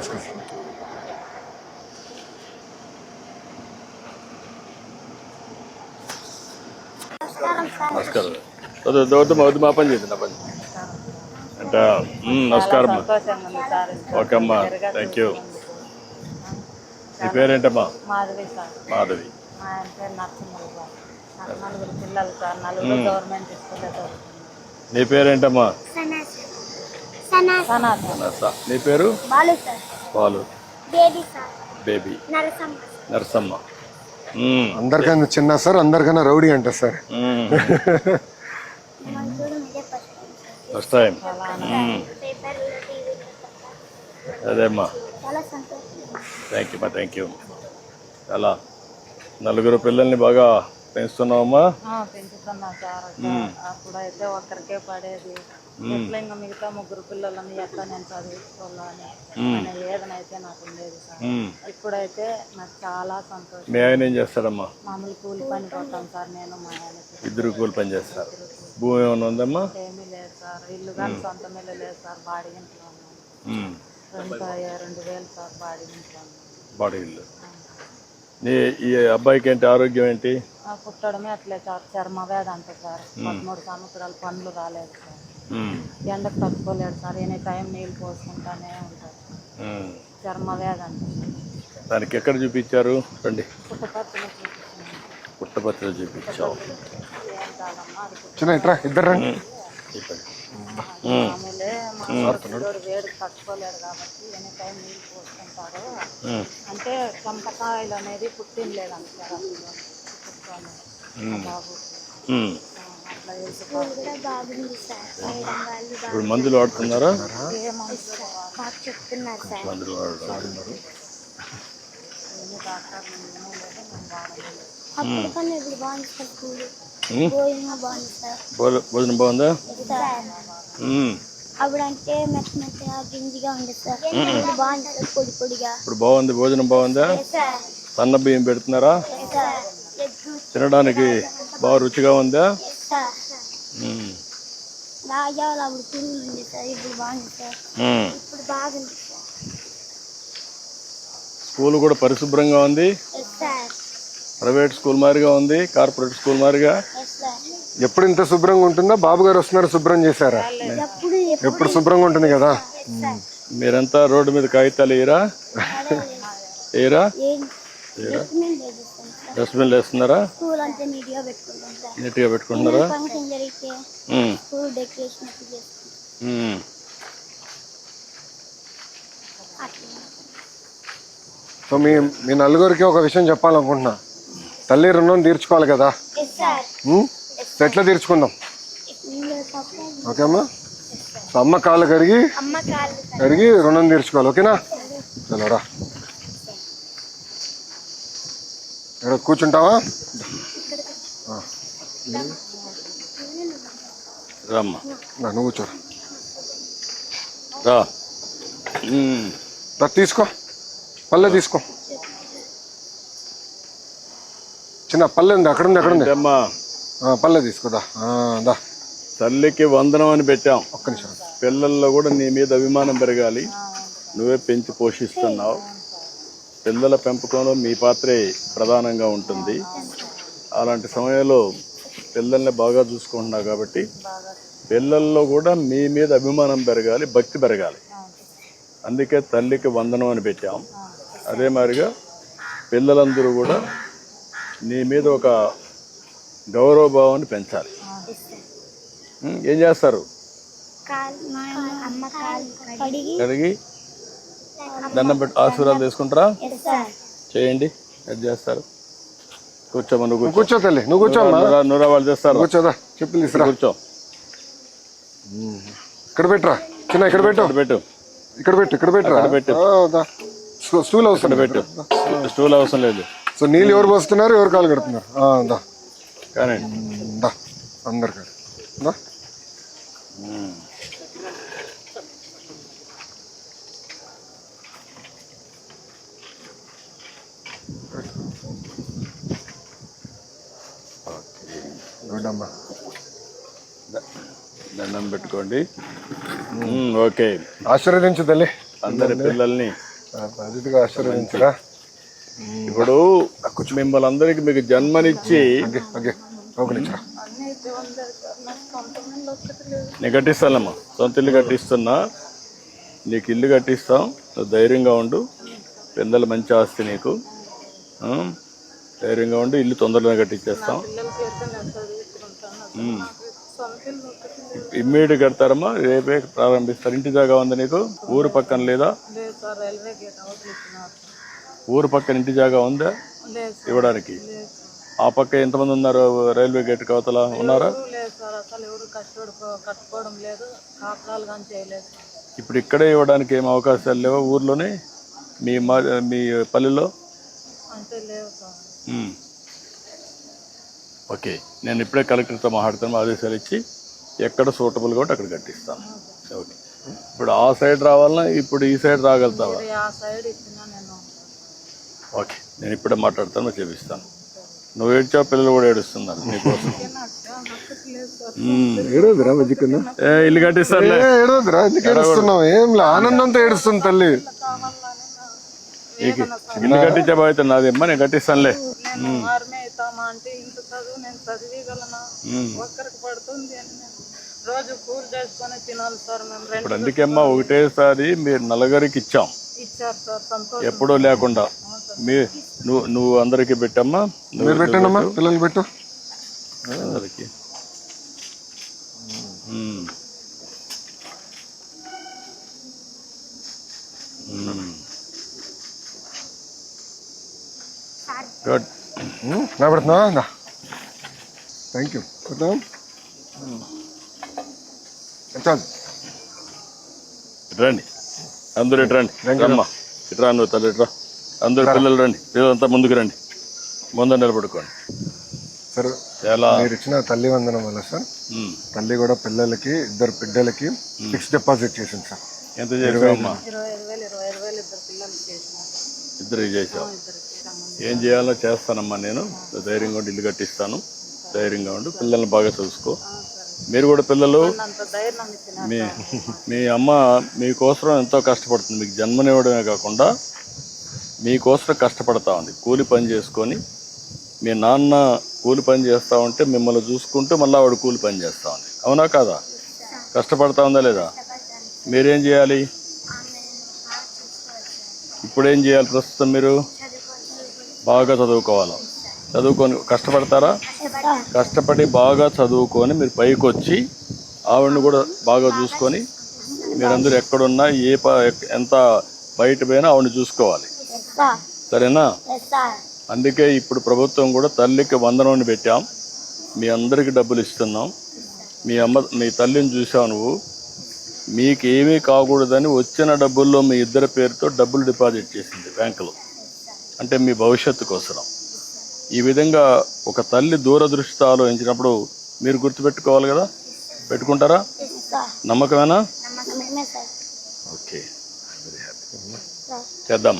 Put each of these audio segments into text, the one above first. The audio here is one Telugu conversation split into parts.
నమస్కారం నమస్కారం. వద్దు వద్దు మా పని చేద్దు నా పని. అంట నమస్కారం. ఓకే అమ్మా థ్యాంక్ యూ నీ పేరేంటమ్మా? మాధవి సార్. మాధవి. నీ పేరేంటమ్మా? నీ పేరు? Balu baby sir. Baby. Narasamma. అందరికన్నా చిన్న సార్ అందరికన్నా రౌడీ అంట sir. First time sir first time మ్, పేపర్లో టీవీలో అదే అమ్మా చాలా సంతోషం థ్యాంక్ యూ అమ్మా థ్యాంక్ యూ అలా నలుగురు పిల్లల్ని బాగా పెంచుతున్నావమ్మా? పెంచుతున్నా సార్. అప్పుడైతే ఒక్కరికే పడేది. ఎట్లా ఇంకా మిగతా ముగ్గురు పిల్లలని ఎట్లా నేను చదివించుకోవాలని అనే వేదనైతే నాకు ఉండేది సార్. ఇప్పుడైతే నాకు చాలా సంతోషం. మీ ఆయన ఏం చేస్తాడమ్మా మామూలు కూలి పని పోతాం సార్ నేను మా ఆయనకి ఇద్దరు కూలి పని చేస్తారు. భూమి ఏమైనా ఉందమ్మా? ఏమీ లేదు సార్. ఇల్లు కానీ సొంతం ఇల్లు లేదు సార్. బాడీ ఇంట్లో రెండు రెండు వేలు సార్ బాడీ ఇంట్లో బాడీ ఇల్లు. నీ ఈ అబ్బాయికి ఏంటి? ఆరోగ్యం ఏంటి? పుట్టడమే అట్లే సార్. చర్మ వ్యాధి అంట సార్. పదమూడు సంవత్సరాలు పనులు రాలేదు సార్. ఎండకు తట్టుకోలేడు సార్. ఎనీ టైం నీళ్ళు పోసుకుంటానే ఉంటారు. చర్మ వ్యాధి అంట దానికి ఎక్కడ చూపించారు? రండి. పుట్టపత్రిలో చూపించావు. చిన్న ఇట్రా ఇద్దరు రండి. తట్టుకోలేడు కాబట్టి ఎనీ టైం నీళ్ళు పోసుకుంటారు. మ్, అంటే చెంపకాయలు అనేది పుట్టినలేదంట సార్. ఇప్పుడు మందులు వాడుతున్నారా? మందులు వాడుతున్నారు? భోజనం బాగుంది సార్ భోజ- భోజనం బాగుందా? సార్ మ్. అప్పుడు అంటే మెత్త మెత్తగా గింజిగా ఉంది సార్. ఇప్పుడు బాగుంది సార్ పొడి పొడిగా. ఇప్పుడు బాగుంది భోజనం బాగుందా? సన్న బియ్యం పెడుతున్నారా? తినడానికి బాగా రుచిగా ఉందా? స్కూల్ కూడా పరిశుభ్రంగా ఉంది? ప్రైవేట్ స్కూల్ మాదిరిగా ఉంది? కార్పొరేట్ స్కూల్ మాదిరిగా? ఎప్పుడు ఇంత శుభ్రంగా ఉంటుందా? బాబు గారు వస్తున్నారు శుభ్రం చేశారా? ఎప్పుడు ఎప్పుడు శుభ్రంగా ఉంటుంది కదా? మీరంతా రోడ్డు మీద కాగితాలు వేయరా? వేయరా? ఏం? డస్ట్బిన్ లేదు సార్ డస్ట్బిన్లు వేస్తున్నారా స్కూల్ అంతా నీట్గా పెట్టుకుంటాం సార్ నీట్గా పెట్టుకుంటున్నారా? ఫంక్షన్ జరిగితే డెకరేషన్ సో మీ మీ నలుగురికి ఒక విషయం చెప్పాలనుకుంటున్నా. తల్లి రుణం తీర్చుకోవాలి కదా? ఎట్లా తీర్చుకుందాం? ఓకే అమ్మా. సో అమ్మ కాళ్ళు సార్ కడిగి రుణం తీర్చుకోవాలి ఓకేనా? చలో రా ఇక్కడ కూర్చుంటావా? రామ్మా. రా, నువ్వు కూర్చో. రా. తీసుకో. పల్లె తీసుకో. చిన్న పల్లె ఉంది అక్కడ ఉంది అక్కడ ఉంది. ఆ, పల్లె తీసుకోదా దా తల్లికి వందనం అని పెట్టాం. ఒక్క నిమిషం. పిల్లల్లో కూడా నీ మీద అభిమానం పెరగాలి. నువ్వే పెంచి పోషిస్తున్నావు. పిల్లల పెంపకంలో మీ పాత్రే ప్రధానంగా ఉంటుంది. అలాంటి సమయంలో పిల్లల్ని బాగా చూసుకుంటున్నావు కాబట్టి పిల్లల్లో కూడా మీ మీద అభిమానం పెరగాలి భక్తి పెరగాలి. అందుకే తల్లికి వందనం అని పెట్టాం. అదే మాదిరిగా పిల్లలందరూ కూడా నీ మీద ఒక గౌరవభావాన్ని పెంచాలి. ఏం చేస్తారు? కడిగి దండం పెట్టి ఆశీర్వాదాలు తీసుకుంటారా? చేయండి. ఎట్ చేస్తారు. కూర్చోమా నువ్వు కూర్చో. కూర్చో తల్లి నువ్వు కూర్చోమ్మా నూరా నూరా వాళ్ళు చేస్తారు. కూర్చోదా చెప్పులు తీసురా. కూర్చో. ఇక్కడ పెట్టరా? చిన్న ఇక్కడ పెట్టు. ఇక్కడ పెట్టు. ఇక్కడ పెట్టు ఇక్కడ పెట్టరా పెట్టు. స్టూల్ అవసరం పెట్టు. స్టూల్ అవసరం లేదు. సో నీళ్ళు ఎవరు పోస్తున్నారు ఎవరు కాలు కడుతున్నారు? ఆ, దా. కానీ. దా అందరు కాదు దా. గుడ్ అమ్మా దండం పెట్టుకోండి. ఓకే. ఆశీర్వదించు తల్లి అందరి పిల్లల్ని. అతిథిగా ఆశీర్వదించరా. ఇప్పుడు మిమ్మల్ని అందరికి మీకు జన్మనిచ్చి నేను కట్టిస్తానమ్మా సొంత ఇల్లు కట్టిస్తున్నా. నీకు ఇల్లు కట్టిస్తాం. నువ్వు ధైర్యంగా ఉండు. పిల్లలు మంచి ఆస్తి నీకు. ఆ? ధైర్యంగా ఉండు. ఇల్లు తొందరగా కట్టించేస్తాం. ఇమ్మీడియట్ కడతారమ్మా రేపే ప్రారంభిస్తారు. ఇంటి జాగా ఉంది నీకు? ఊరు పక్కన లేదా? ఊరు పక్కన ఇంటి జాగా ఉందా? ఇవ్వడానికి? ఆ పక్క ఎంతమంది ఉన్నారు? రైల్వే గేట్ కవతల ఉన్నారా. ఇప్పుడు ఇక్కడే ఇవ్వడానికి ఏం అవకాశాలు లేవా ఊర్లోనే? మీ మా మీ పల్లెలో అంటే లేవు. ఓకే. నేను ఇప్పుడే కలెక్టర్తో మాట్లాడుతాను ఆదేశాలు ఇచ్చి ఎక్కడ సూటబుల్ కాబట్టి అక్కడ కట్టిస్తాను. ఓకే. ఇప్పుడు ఆ సైడ్ రావాలన్నా ఇప్పుడు ఈ సైడ్ రాగలుగుతావా? మరి ఆ సైడ్ ఇచ్చినా నేను ఓకే. నేను ఇప్పుడే మాట్లాడతాను చేపిస్తాను. నువ్వు ఏడ్చావు పిల్లలు కూడా ఏడుస్తున్నారు నీకోసం. ఇల్లు ఏ లే ఆనందంతో ఏడుస్తుంది తల్లి. ఇల్లు కట్టించే బాధ్యత నాది అమ్మా నేను కట్టిస్తానులే. నేను ఆర్మీ అవుతామా అంటే ఇంత చదువు నేను చదివిగలనా? ఒక్కరికి పడుతుంది అని నేను రోజు కూలి చేసుకొని తినాలి సార్ మేము రెండు ఇప్పుడు అందుకే అమ్మా ఒకటేసారి మీరు నలుగురికి ఇచ్చాం. ఇచ్చారు సార్ సంతోషం. ఎప్పుడూ లేకుండా. మీ నువ్వు నువ్వు అందరికీ పెట్టమ్మా. నువ్వు మీరు పెట్టండమ్మా పిల్లలు పెట్టు. అందరికి. గుడ్ నా పెడుతున్నావా థ్యాంక్ యూ పెడతాం చాలు రండి అందరూ ఇటు రండి రమ్మా ఇటు రా నువ్వు తల్లి ఇటు రా అందరు పిల్లలు రండి పిల్లలంతా ముందుకు రండి ముందు నిలబడుకోండి సార్ చాలా మీరు ఇచ్చిన తల్లి వందనం వల్ల సార్ మ్మ్. తల్లి కూడా పిల్లలకి ఇద్దరు బిడ్డలకి ఫిక్స్ డిపాజిట్ చేసింది సార్ ఎంత వేలు ఇద్దరు పిల్లలకి చేసినారు. ఇద్దరు చేసావు ఏం చేయాలో చేస్తానమ్మా నేను. ధైర్యంగా ఉండి ఇల్లు కట్టిస్తాను. ధైర్యంగా ఉండు. పిల్లల్ని బాగా చూసుకో. మీరు కూడా పిల్లలు మీ మీ అమ్మ మీకోసం ఎంతో కష్టపడుతుంది. మీకు జన్మనివ్వడమే కాకుండా మీకోసం కష్టపడతా ఉంది. కూలి పని చేసుకొని మీ నాన్న కూలి పని చేస్తూ ఉంటే మిమ్మల్ని చూసుకుంటూ మళ్ళీ ఆవిడ కూలి పని చేస్తా ఉంది. అవునా కాదా? కష్టపడతా ఉందా లేదా? మీరేం చేయాలి? ఇప్పుడేం చేయాలి ప్రస్తుతం మీరు? బాగా చదువుకోవాలి? చదువుకొని కష్టపడతారా? కష్టపడి బాగా చదువుకొని మీరు పైకి వచ్చి ఆవిడని కూడా బాగా చూసుకొని మీరందరూ ఎక్కడున్నా ఏ ప ఎంత బయట పోయినా ఆవిడని చూసుకోవాలి. సరేనా? అందుకే ఇప్పుడు ప్రభుత్వం కూడా తల్లికి వందనం పెట్టాం. మీ అందరికీ డబ్బులు ఇస్తున్నాం. మీ అమ్మ మీ తల్లిని చూసావు నువ్వు. మీకు ఏమీ కాకూడదని వచ్చిన డబ్బుల్లో మీ ఇద్దరి పేరుతో డబ్బులు డిపాజిట్ చేసింది బ్యాంకులో. అంటే మీ భవిష్యత్తు కోసం. ఈ విధంగా ఒక తల్లి దూరదృష్టితో ఆలోచించినప్పుడు మీరు గుర్తుపెట్టుకోవాలి కదా? పెట్టుకుంటారా? నమ్మకమేనా? నమ్మకమే సార్. ఓకే. వెరీ హ్యాపీ చేద్దాం.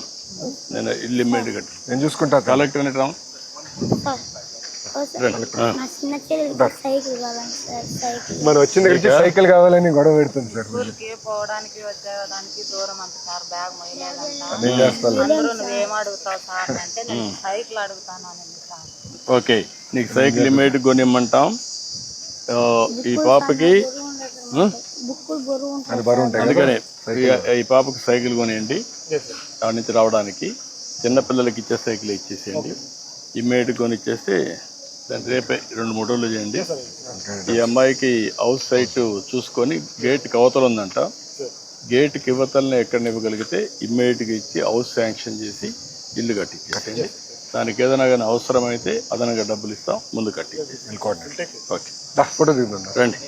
నేను ఇల్లు ఇమ్మీడియట్ కట్టు నేను చూసుకుంటా. కలెక్టర్ అని రామ్ సార్ ఓ సార్ రండి ఆ. మా చిన్న చెల్లికి సైకిల్ కావాలి సార్ సైకిల్. మరి వచ్చిన దగ్గర సైకిల్ కావాలని గొడవ పెడుతుంది సార్ పోవడానికి వచ్చేదానికి దూరం అంత సార్ బ్యాగ్ మొయ్యలేదంట నేను చేస్తాను అందరూ నువ్వేం అడుగుతావు సార్ అంటే నేను సైకిల్ అడుగుతాను అని సార్. ఓకే నీకు సైకిల్ ఇమేట్ కొనిమ్మంటాం. ఈ పాపకి అందుకనే ఈ- పాపకి సైకిల్ కొనియండి. దాని నుంచి రావడానికి చిన్న పిల్లలకి ఇచ్చే సైకిల్ ఇచ్చేసేయండి. ఇమ్మీడియట్ కొని ఇచ్చేస్తే దాన్ని రేపే రెండు మూడు రోజులు చేయండి. ఈ అమ్మాయికి హౌస్ సైట్ చూసుకొని గేట్ అవతల ఉందంట. గేట్కి ఇవతలనే ఎక్కడ ఇవ్వగలిగితే ఇమ్మీడియట్గా ఇచ్చి హౌస్ శాంక్షన్ చేసి ఇల్లు కట్టించేసేయండి దానికి ఏదైనా కానీ అవసరమైతే అదనంగా డబ్బులు ఇస్తాం ముందు కట్టి ఓకే దా, ఫోటో దిగుతుందా రండి.